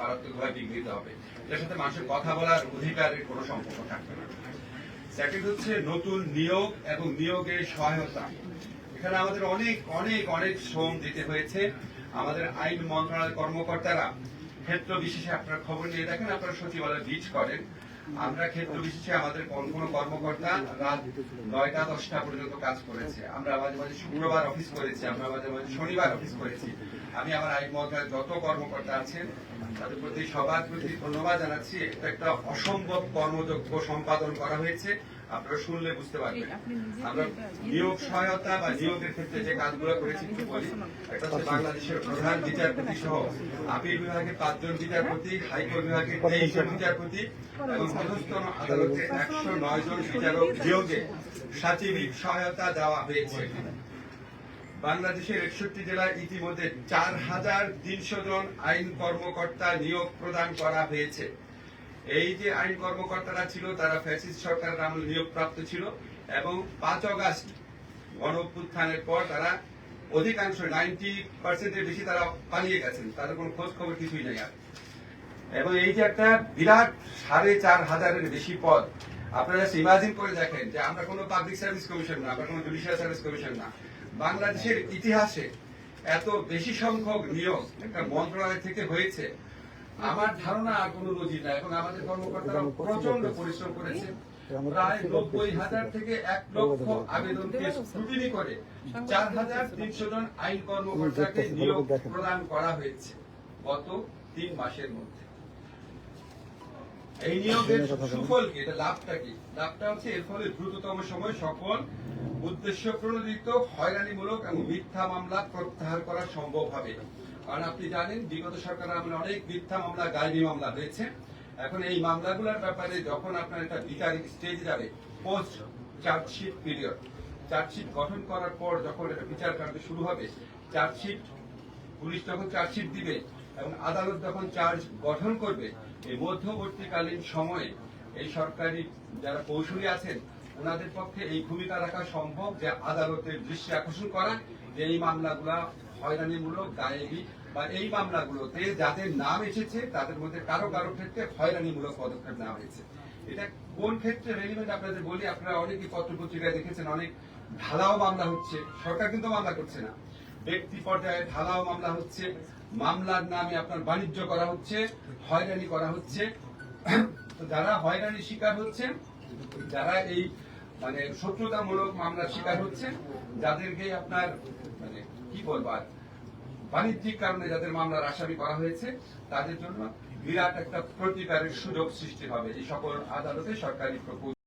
মারাত্মকভাবে বিঘ্নিত হবে। সাথে মানুষের কথা বলার অধিকারের কোনো সম্পর্ক থাকবে না। সেকেন্ড হচ্ছে নতুন নিয়োগ এবং নিয়োগের সহায়তা। এখানে আমাদের অনেক অনেক অনেক শ্রম দিতে হয়েছে। আমাদের আইন মন্ত্রণালয়ের কর্মকর্তারা ক্ষেত্র বিশেষে আপনারা খবর নিয়ে দেখেন, আপনারা সচিবালয় বিচ করেন। আমরা ক্ষেত্র বিশেষে আমাদের কোন কর্মকর্তা রাত নয়টা, দশটা পর্যন্ত কাজ করেছে। আমরা মাঝে মাঝে শুক্রবার অফিস করেছি, আমরা মাঝে মাঝে শনিবার অফিস করেছি। আমি আমার আইন মন্ত্রণালয়ের যত কর্মকর্তা আছেন তাদের প্রতি সবার প্রতি ধন্যবাদ জানাচ্ছি। এটা একটা অসম্ভব কর্মযোগ্য সম্পাদন করা হয়েছে। আপনারা শুনলে বুঝতে পারবেন। আমরা নিয়োগ সহায়তা বা নিয়োগের ক্ষেত্রে যে কাজগুলো করেছি একটু বলি। একটা হচ্ছে বাংলাদেশের প্রধান বিচারপতি সহ আপিল বিভাগে পাঁচজন বিচারপতি হাইকোর্ট বিভাগে তেইশ জন বিচারপতি এবং মধ্যস্থন আদালতে একশো নয় জন বিচারক নিয়োগে সাচিবিক সহায়তা দেওয়া হয়েছে। বাংলাদেশের একষট্টি জেলায় ইতিমধ্যে চার হাজার তিনশো জন আইন কর্মকর্তা নিয়োগ প্রদান করা হয়েছে। এই যে আইন কর্মকর্তারা ছিল, তারা ফ্যাসিস্ট সরকারের আমলে নিয়োগ প্রাপ্ত ছিল এবং পাঁচ অগাস্ট গণ অভ্যুত্থানের পর তারা অধিকাংশ নাইনটি পার্সেন্টের বেশি তারা পালিয়ে গেছেন। তাদের কোনো খোঁজ খবর কিছুই নেই আর। এবং এই যে একটা বিরাট সাড়ে চার হাজারের বেশি পদ, আপনারা ইমাজিন করে দেখেন যে আমরা কোনো পাবলিক সার্ভিস কমিশন না, আমরা কোনো জুডিশিয়াল সার্ভিস কমিশন না। বাংলাদেশের ইতিহাসে এত বেশি সংখ্যক নিয়োগ একটা মন্ত্রণালয় থেকে হয়েছে। আমার ধারণা আর কোনো নজির নাই এবং আমাদের কর্মকর্তারা প্রচণ্ড পরিশ্রম করেছে। প্রায় নব্বই হাজার থেকে এক লক্ষ আবেদনকে স্ক্রুটিনি করে চার হাজার তিনশো জন আইন কর্মকর্তাকে নিয়োগ প্রদান করা হয়েছে গত তিন মাসের মধ্যে। এই নিয়োগের সুফল কি? এটা লাভটা কি? লাভটা হচ্ছে এর ফলে দ্রুততম সময় সকল উদ্দেশ্য প্রণোদিত হয়রানিমূলক এবং মিথ্যা মামলা প্রত্যাহার করা সম্ভব হবে। কারণ আপনি জানেন বিগত সরকার আমলে অনেক মিথ্যা মামলা গাইবি মামলা হয়েছে। এখন এই মামলাগুলোর ব্যাপারে যখন আপনার একটা বিচার স্টেজ যাবে পোস্ট চার্জশিট পিরিয়ড চার্জশিট গঠন করার পর যখন এটা বিচার কার্য শুরু হবে চার্জশিট পুলিশ যখন চার্জশিট দিবে এবং আদালত যখন চার্জ গঠন করবে। এই মধ্যবর্তীকালীন সময়ে এই সরকারি যারা কৌশলী আছেন, ওনাদের পক্ষে এই ভূমিকা রাখা সম্ভব যে আদালতের দৃষ্টি আকর্ষণ করা, যে এই মামলাগুলা হয়রানিমূলক গায়েবী বা এই মামলাগুলোতে যাদের নাম এসেছে, তাদের মধ্যে কারও কারও ক্ষেত্রে হয়রানিমূলক পদক্ষেপ নেওয়া হয়েছে। এটা কোন ক্ষেত্রে রেলিভেন্ট আপনাদের বলি? আপনারা অনেকেই পত্র পত্রিকায় দেখেছেন, অনেক ঢালাও মামলা হচ্ছে, সরকার কিন্তু মামলা করছে না। ব্যক্তি পর্যায়ে ঢালাও মামলা হচ্ছে। মামলার নামে আপনার বাণিজ্য করা হচ্ছে, হয়রানি করা হচ্ছে। যারা হয়রানির শিকার হচ্ছে, যারা এই মানে শত্রুতামূলক মামলার শিকার হচ্ছে, যাদেরকে আপনার মানে কি বলব আর, বাণিজ্যিক কারণে যাদের মামলার আসামি করা হয়েছে, তাদের জন্য বিরাট একটা প্রতিকারের সুযোগ সৃষ্টি হবে। এই সকল আদালতে সরকারি প্রপোজ